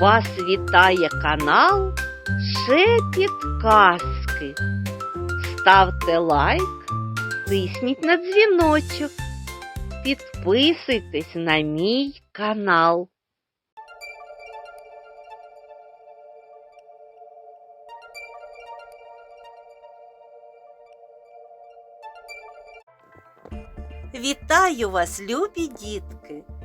Вас вітає канал Шепіт Казки. Ставте лайк, тисніть на дзвіночок. Підписуйтесь на мій канал. Вітаю вас, любі дітки!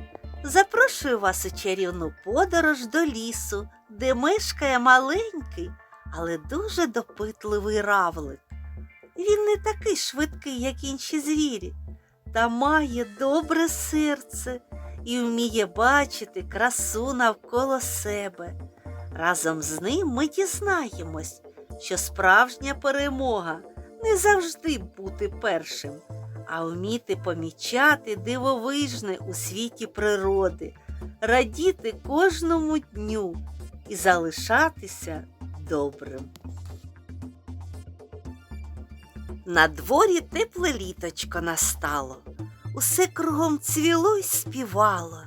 Запрошую вас у чарівну подорож до лісу, де мешкає маленький, але дуже допитливий равлик. Він не такий швидкий, як інші звірі, та має добре серце і вміє бачити красу навколо себе. Разом з ним ми дізнаємось, що справжня перемога не завжди бути першим а вміти помічати дивовижне у світі природи, радіти кожному дню і залишатися добрим. На дворі тепле літочко настало, усе кругом цвіло й співало.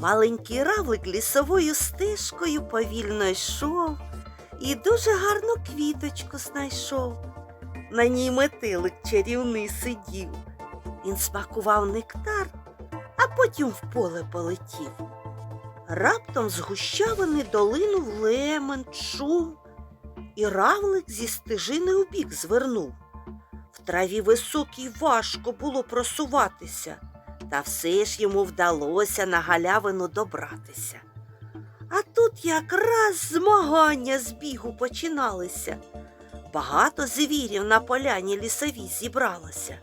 Маленький равлик лісовою стежкою повільно йшов і дуже гарну квіточку знайшов. На ній метелик чарівний сидів. Він смакував нектар, а потім в поле полетів. Раптом з гущавини долинув лемент, шум, і равлик зі стежини у бік звернув. В траві високій важко було просуватися, та все ж йому вдалося на галявину добратися. А тут якраз змагання з бігу починалися. Багато звірів на поляні лісовій зібралося.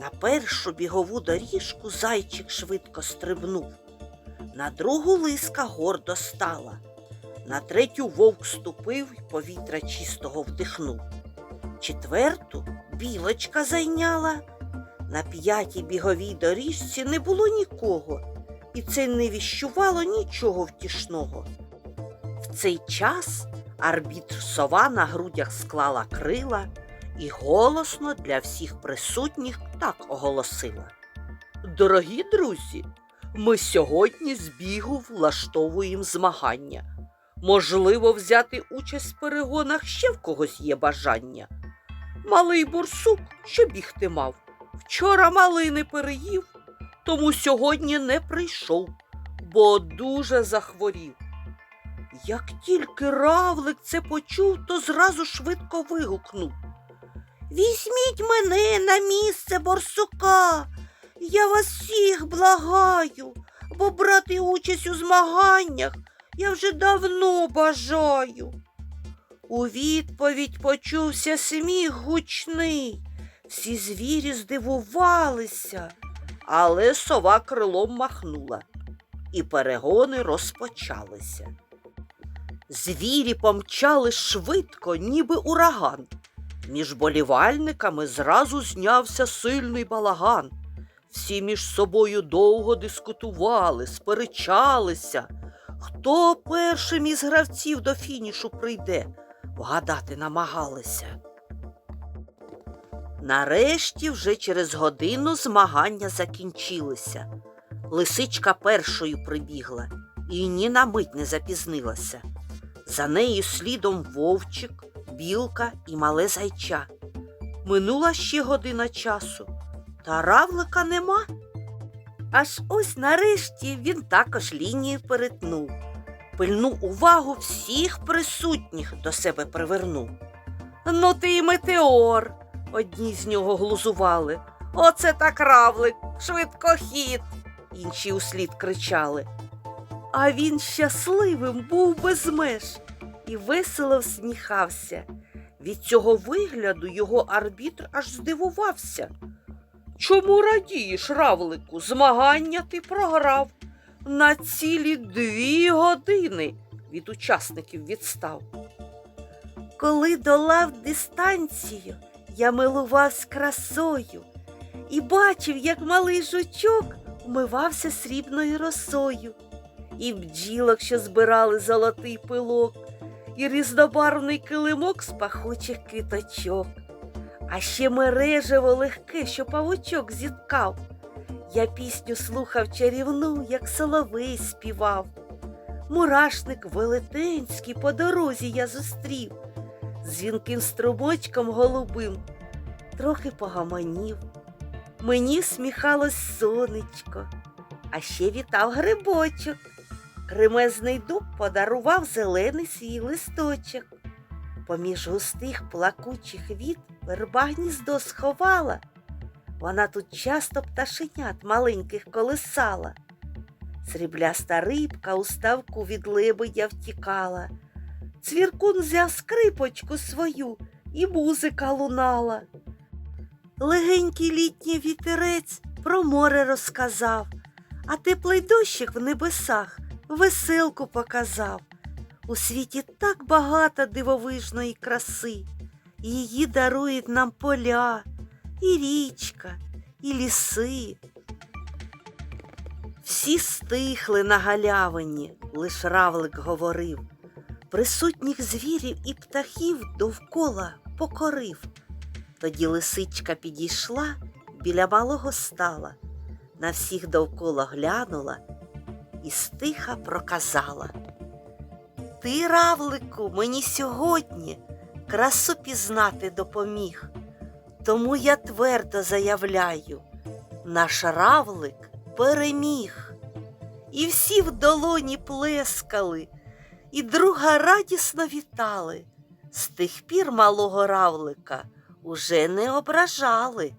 На першу бігову доріжку зайчик швидко стрибнув, на другу лиска гордо стала, на третю вовк ступив і повітря чистого вдихнув. Четверту білочка зайняла. На п'ятій біговій доріжці не було нікого, і це не віщувало нічого втішного. В цей час Арбітр сова на грудях склала крила і голосно для всіх присутніх так оголосила. Дорогі друзі, ми сьогодні з бігу влаштовуємо змагання. Можливо, взяти участь в перегонах ще в когось є бажання. Малий бурсук, що бігти мав, вчора малини переїв, тому сьогодні не прийшов, бо дуже захворів. Як тільки равлик це почув, то зразу швидко вигукнув. Візьміть мене на місце борсука. Я вас всіх благаю, бо брати участь у змаганнях я вже давно бажаю. У відповідь почувся сміх гучний. Всі звірі здивувалися, але сова крилом махнула, і перегони розпочалися. Звірі помчали швидко, ніби ураган. Між болівальниками зразу знявся сильний балаган. Всі між собою довго дискутували, сперечалися. Хто першим із гравців до фінішу прийде, вгадати намагалися. Нарешті вже через годину змагання закінчилися. Лисичка першою прибігла і ні на мить не запізнилася. За нею слідом вовчик, білка і мале зайча. Минула ще година часу, та равлика нема. Аж ось нарешті він також лінію перетнув, пильну увагу всіх присутніх до себе привернув. Ну ти й метеор, одні з нього глузували. Оце так равлик, швидкохід, інші услід кричали. А він щасливим був без меж і весело всміхався. Від цього вигляду його арбітр аж здивувався. Чому радієш, равлику? Змагання ти програв. На цілі дві години від учасників відстав. Коли долав дистанцію, я милувався красою і бачив, як малий жучок вмивався срібною росою і бджілок, що збирали золотий пилок, і різнобарвний килимок з пахучих квіточок, а ще мережево легке, що павучок зіткав. Я пісню слухав чарівну, як соловей співав. Мурашник велетенський по дорозі я зустрів, з дзвінким струмочком голубим трохи погаманів. Мені сміхалось сонечко, а ще вітав грибочок. Кремезний дуб подарував зелений свій листочок. Поміж густих плакучих віт верба гніздо сховала. Вона тут часто пташенят маленьких колисала. Срібляста рибка у ставку від лебедя втікала. Цвіркун взяв скрипочку свою, і музика лунала. Легенький літній вітерець про море розказав, а теплий дощик в небесах веселку показав. У світі так багато дивовижної краси, її дарують нам поля, і річка, і ліси. Всі стихли на галявині, лиш равлик говорив. Присутніх звірів і птахів довкола покорив. Тоді лисичка підійшла, біля малого стала, на всіх довкола глянула і стиха проказала. Ти, равлику, мені сьогодні красу пізнати допоміг, тому я твердо заявляю, наш равлик переміг. І всі в долоні плескали, і друга радісно вітали. З тих пір малого равлика уже не ображали.